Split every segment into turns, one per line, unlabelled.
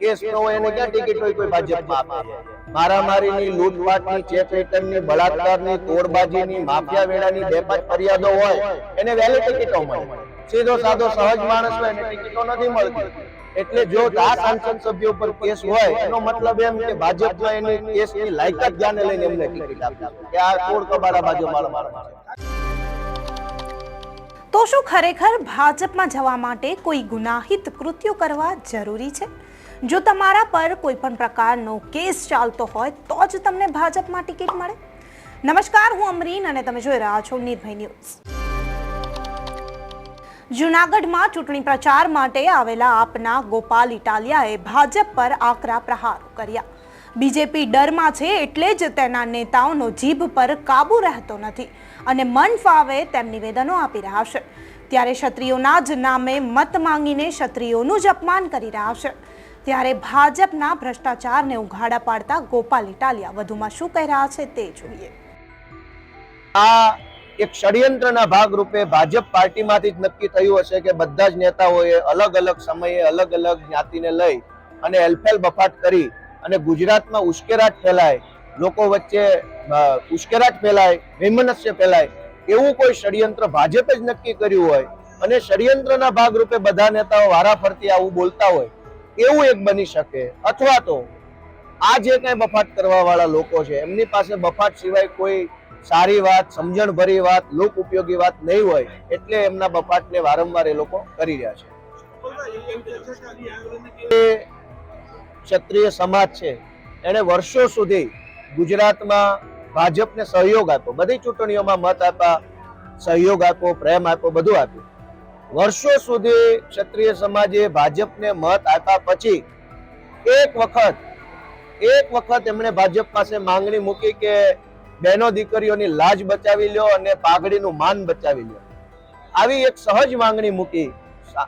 Case ન હોય એને ક્યાં ટિકિટ હોય કોઈ ભાજપમાં આપે? મારામારીની લૂંટફાટની ચેક રિટર્નની, બળાત્કારની, તોડબાજીની, માફિયા વેળાની બે પાંચ ફરિયાદો હોય, એને વહેલી ટિકિટો મળે. સીધો સાધો સહજ માણસ હોય એને ટિકિટો નથી મળતી. એટલે જો આ સાંસદ સભ્યો પર કેસ હોય, એનો મતલબ એમ કે ભાજપમાં એની કેસની લાયકાત ધ્યાને લઈને એમને ટિકિટ આપી. કે આ કોડ કબાડા બાજુ મારા મારા
તો શું ખરેખર ભાજપમાં જવા માટે કોઈ ગુનાહિત કૃત્યો કરવા જરૂરી છે? જો તમારા પર કોઈ પણ પ્રકારનો કેસ ચાલતો હોય, તો જ તમને ભાજપમાં ટિકિટ મળે. નમસ્કાર, હું અમરીન અને તમે જોઈ રહ્યા છો નિર્ભય ન્યૂઝ. જૂનાગઢમાં ચૂંટણી પ્રચાર માટે આવેલા આપના ગોપાલ ઇટાલિયાએ ભાજપ પર આકરા પ્રહારો કર્યા. બીજેપી ડરમાં છે એટલે જ તેના નેતાઓનો જીભ પર કાબુ રહેતો નથી અને મન ફાવે તેમ નિવેદનો આપી રહ્યા છે. ત્યારે ક્ષત્રિયોના જ નામે મત માંગીને ક્ષત્રિયોનું જ અપમાન કરી રહ્યા છે. ત્યારે ભાજપના ભ્રષ્ટાચારને ઉઘાડા પાડતા ગોપાલ ઇટાલિયા વધુમાં શું કહી રહ્યા છે તે જોઈએ.
આ એક ષડયંત્રના ભાગરૂપે ભાજપ પાર્ટીમાંથી જ નક્કી થયું હશે કે બધા જ નેતાઓએ અલગ અલગ સમયે અલગ અલગ જ્ઞાતિને લઈ અને એલફેલ બફાટ કરી અને ગુજરાતમાં ઉશ્કેરાટ ફેલાય, લોકો વચ્ચે ઉશ્કેરાટ ફેલાય, વૈમનસ્ય ફેલાય, એવું કોઈ ષડયંત્ર ભાજપે જ નક્કી કર્યું હોય અને ષડયંત્રના ભાગરૂપે બધા નેતાઓ વારાફરતી આવું બોલતા હોય, એવું એક બની શકે. અથવા તો, આ જે કઈ બફાટ કરવા વાળા લોકો છે, એમની પાસે બફાટ સિવાય કોઈ સારી વાત સમજણ ભરી વાત લોક ઉપયોગી વાત નહીં હોય, એટલે એમના બફાટને વારંવાર એ લોકો કરી રહ્યા છે. ક્ષત્રિય સમાજ છે. એને વર્ષો સુધી ગુજરાતમાં ભાજપને સહયોગ આપ્યો. બધી ચૂંટણીઓમાં મત આપ્યા, સહયોગ આપ્યો, પ્રેમ આપ્યો, બધું આપ્યું. વર્ષો સુધી ક્ષત્રિય સમાજે ભાજપને મત આપ્યા પછી એક વખત એક વખત એમણે ભાજપ પાસે માંગણી મૂકી કે બહેનો દીકરીઓની લાજ બચાવી લ્યો અને પાઘડીનું માન બચાવી લ્યો. આવી એક સહજ માંગણી મૂકી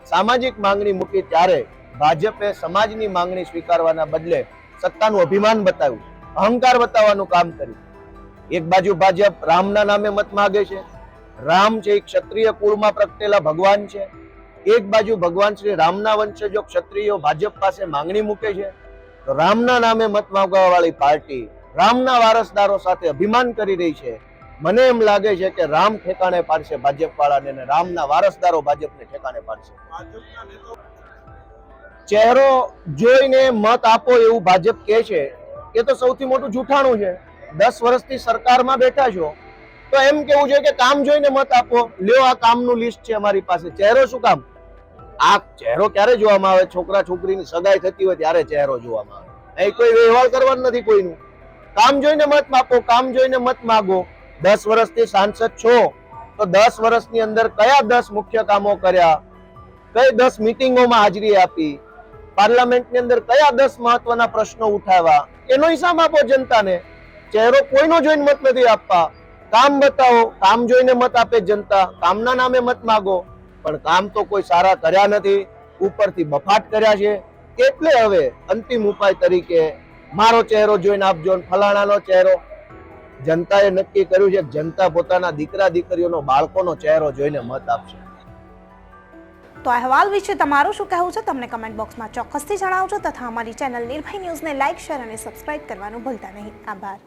સામાજિક માંગણી મૂકી ત્યારે ભાજપે સમાજની માંગણી સ્વીકારવાના બદલે સત્તાનું અભિમાન બતાવ્યું, અહંકાર બતાવવાનું કામ કર્યું. એક બાજુ ભાજપ રામના નામે મત માગે છે, રામ છે એ ક્ષત્રિય કુળમાં પ્રગટેલા ભગવાન છે. એક બાજુ ભગવાન શ્રી રામના વંશજો ક્ષત્રિયો ભાજપ પાસે માંગણી મૂકે છે, તો રામના નામે મત માગવા વાળી પાર્ટી રામના વારસદારો સાથે અભિમાન કરી રહી છે. મને એમ લાગે છે કે રામ ઠેકાણે પાડશે ભાજપ વાળાને રામના વારસદારો ભાજપને ઠેકાણે પાડશે. ચહેરો જોઈને મત આપો એવું ભાજપ કહે છે. એ તો સૌથી મોટું જૂઠાણું છે. દસ વર્ષથી સરકારમાં બેઠા છો. તો એમ કેવું છે કે કામ જોઈને મત આપો. લ્યો આ કામનું લિસ્ટ છે અમારી પાસે. ચહેરો શું કામ? આ ચહેરો ક્યારે જોવામાં આવે? છોકરા છોકરીની સગાઈ થતી હોય ત્યારે ચહેરો જોવામાં આવે. અહીં કોઈ વ્યવહાર કરવાનું નથી કોઈનું. કામ જોઈને મત માપો. કામ જોઈને મત માગો. દસ વર્ષથી સાંસદ છો. તો દસ વર્ષની અંદર કયા દસ મુખ્ય કામો કર્યા? કઈ દસ મિટિંગોમાં હાજરી આપી? પાર્લામેન્ટની અંદર કયા દસ મહત્વના પ્રશ્નો ઉઠાવ્યા? એનો હિસાબ આપો જનતાને. ચહેરો કોઈનો જોઈને મત નથી આપવા કામ બતાવો, કામ જોઈને મત આપે જનતા. કામના નામે મત માગો. પણ કામ તો કોઈ સારા કર્યા નથી. ઉપરથી બફાટ કર્યા છે. એટલે હવે અંતિમ ઉપાય તરીકે મારો ચહેરો જોઈને આપજો ફલાણાનો ચહેરો. જનતાએ નક્કી કર્યું છે જનતા પોતાના દીકરા દીકરીઓનો બાળકોનો ચહેરો જોઈને મત આપશે.
તો અહેવાલ વિશે તમારું શું કહેવું છે તમને કમેન્ટ બોક્સમાં ચોક્કસથી જણાવજો તથા અમારી ચેનલ નિર્ભય ન્યૂઝને લાઇક શેર અને સબસ્ક્રાઇબ કરવાનું ભૂલતા નહીં. આભાર.